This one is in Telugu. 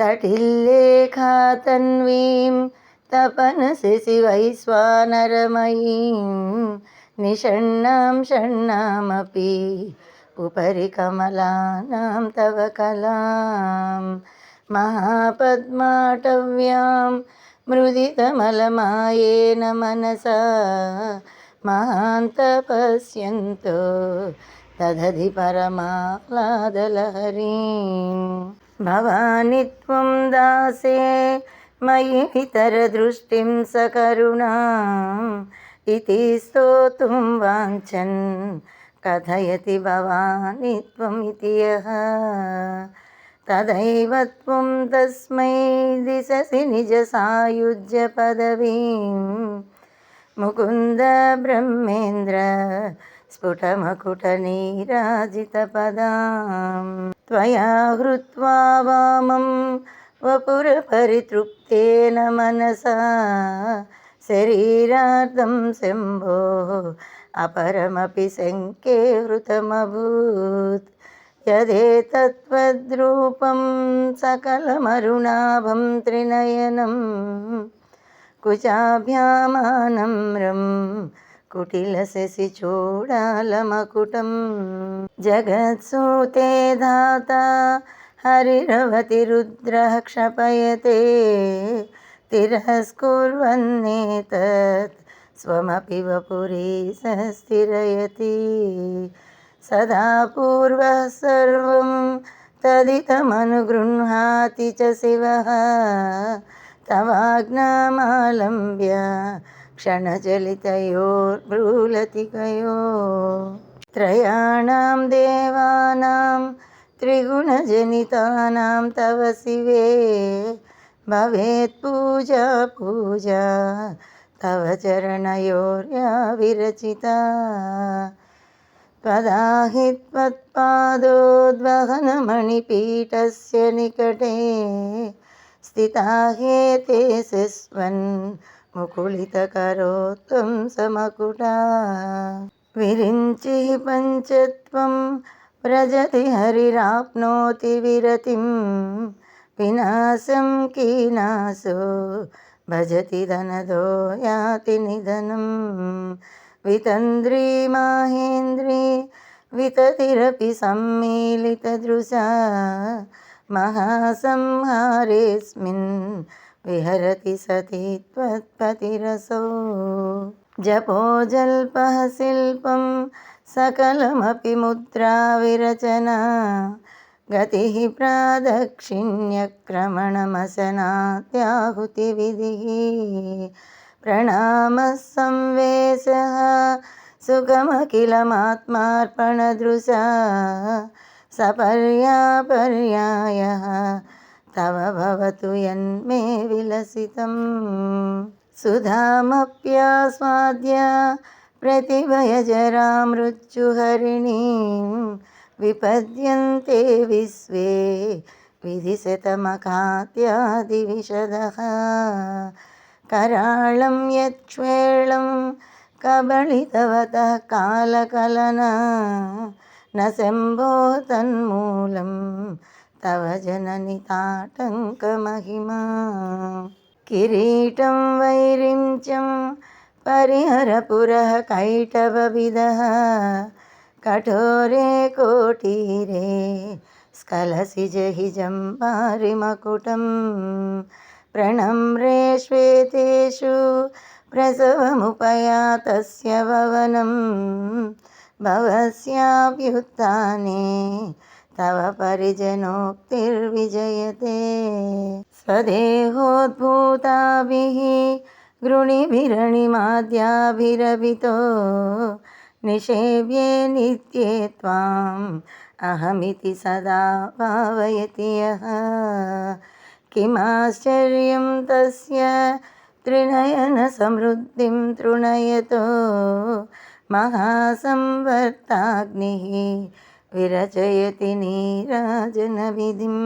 तटिल्लेखातन्वीं तपनशिशिवैश्वानरमयीं निषण्णां षण्णामपि उपरि कमलानां तव कलां महापद्माटव्यां मृदितमलमायेन मनसा महान्तपश्यन्तो दधति భవానిత్వం దాసే మయి ఇతరదృష్టిం సకరుణా ఇది స్తోతుం వాంఛన్ కథయతి భవానిత్వం ఇది యః తదైవ తస్మై దిశసి నిజ సాయుజ్య పదవీం ముకుంద బ్రహ్మేంద్ర స్ఫుటమకుట నీరాజిత పదాం त्वया हृत्वा वामं वपुरपरितृप्तेन मनसा शरीरार्धं शम्भोः अपरमपि शङ्के हृतमभूत् यदेतत्त्वद्रूपं सकलमरुणाभं त्रिनयनं కుటిల శశి చూడాల మకుటం. జగత్సూతే దాత హరిరవతి రుద్ర క్షపయతే తిరస్కుర్వన్నేతత్ స్వమపి వపురీ సస్థిరయతి సదా పూర్వ సర్వం తదితమనుగృహాతి చ శివ. తవాజ్ఞామాలంబ్య क्षणचलितयोर्भ्रूलतिकयो त्रयाणां देवानां त्रिगुणजनितानां तव शिवे भवेत् पूजा पूजा तव चरणयोर्या विरचिता त्वदाहि त्वत्पादोद्वहनमणिपीठस्य निकटे स्थिता हेते सिस्वन् ముకుళితకరోత్వం సమకుటా విరించి పంచత్వం ప్రజతి హరిరాప్నోతి విరతిం. వినాశం కీనాశో భజతి ధనదో యాతి నిధనం. వితంద్రీ మాహేంద్రీ వితతిరపి సమ్మీలితదృశా మహాసంహారేస్మిన్ विहरति सति त्वत्पतिरसौ। जपो जल्पः शिल्पं सकलमपि मुद्राविरचना गतिः प्रादक्षिण्यक्रमणमसनात्याहुतिविधिः प्रणामः संवेशः सुगमखिलमात्मार्पणदृशा। सपर्यापर्यायः तव भवतु यन्मे विलसितं सुधामप्यास्वाद्य प्रतिभयजरा मृत्युहरिणीं विपद्यन्ते विश्वे विधिशतमखात्यादिविशदः कराळं यक्ष्वेळं कबलितवतः कालकलना न शम्भो तन्मूलं तव जननि ताटङ्कमहिमा किरीटं वैरिञ्चं परिहरपुरः कैटवविदः कठोरे कोटीरे स्खलसि जहि जम्बारिमकुटं प्रणम्रे श्वेतेषु प्रसवमुपयातस्य भवनं भवस्याभ्युत्थाने तव परिजनोक्तिर्विजयते स्वदेहोद्भूताभिः गृणिभिरणिमाद्याभिरभितो निषेव्ये नित्ये त्वाम् अहमिति सदा भावयति यः किमाश्चर्यं तस्य त्रिनयनसमृद्धिं तृणयतो महासंवर्ताग्निः విరచయతి నీరాజన విధిం